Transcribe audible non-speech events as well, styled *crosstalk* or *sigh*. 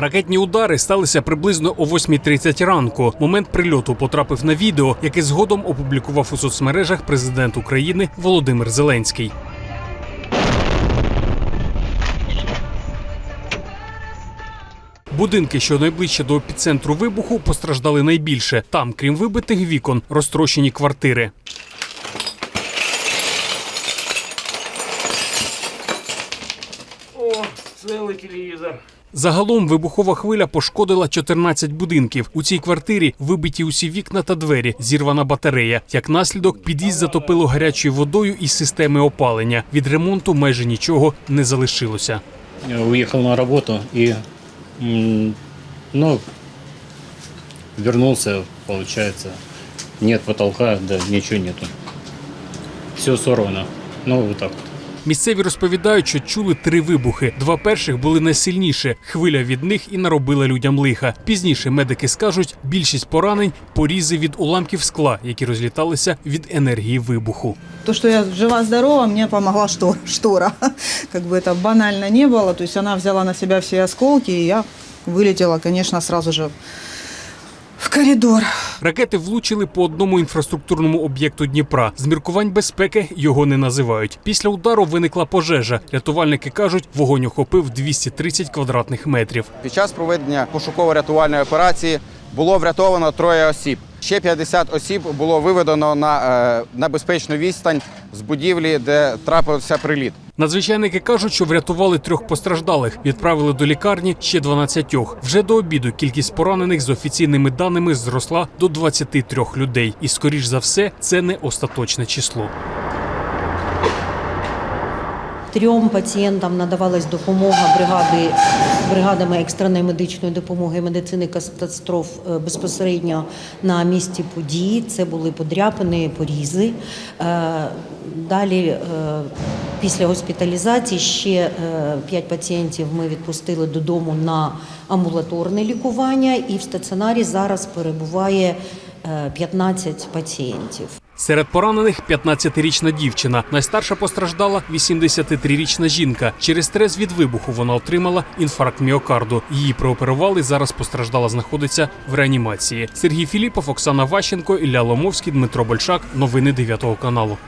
Ракетні удари сталися приблизно о 8.30 ранку. Момент прильоту потрапив на відео, яке згодом опублікував у соцмережах президент України Володимир Зеленський. Будинки, що найближче до епіцентру вибуху, постраждали найбільше. Там, крім вибитих вікон, розтрощені квартири. О, целый телевизор. Загалом вибухова хвиля пошкодила 14 будинків. У цій квартирі вибиті усі вікна та двері, зірвана батарея. Як наслідок, під'їзд затопило гарячою водою із системи опалення. Від ремонту майже нічого не залишилося. Я уехал на работу и, м, ну, вернулся, получается, нет потолка, да, ничего нету. Все сорвано. Ну, вот так вот. Місцеві розповідають, що чули три вибухи. Два перших були найсильніше. Хвиля від них і наробила людям лиха. Пізніше медики скажуть, більшість поранень порізи від уламків скла, які розліталися від енергії вибуху. То, что я жива-здорова, мне помогла штор- штора. *laughs* Как бы это банально не было. То есть она взяла на себя все осколки, и я вылетела, конечно, сразу же в коридор. Ракети влучили по одному інфраструктурному об'єкту Дніпра. З міркувань безпеки його не називають. Після удару виникла пожежа. Рятувальники кажуть, вогонь охопив 230 квадратних метрів. Під час проведення пошуково-рятувальної операції було врятовано троє осіб. Ще 50 осіб було виведено на, е, на безпечну відстань з будівлі, де трапився приліт. Надзвичайники кажуть, що врятували трьох постраждалих, відправили до лікарні ще 12. Вже до обіду кількість поранених з офіційними даними зросла до 23 людей. І, скоріш за все, це не остаточне число. Трьом пацієнтам надавалась допомога бригади, бригадами екстреної медичної допомоги медицини катастроф е, безпосередньо на місці події. Це були подряпини, порізи. Е, Далі, е, після госпіталізації, ще 5 пацієнтів ми відпустили додому на амбулаторне лікування, і в стаціонарі зараз перебуває е, 15 пацієнтів. Серед поранених 15-річна дівчина. Найстарша постраждала 83-річна жінка. Через стрес від вибуху вона отримала інфаркт міокарду. Її прооперували. Зараз постраждала знаходиться в реанімації. Сергій Філіпов, Оксана Ващенко, Ілля Ломовський, Дмитро Большак. Новини 9 каналу.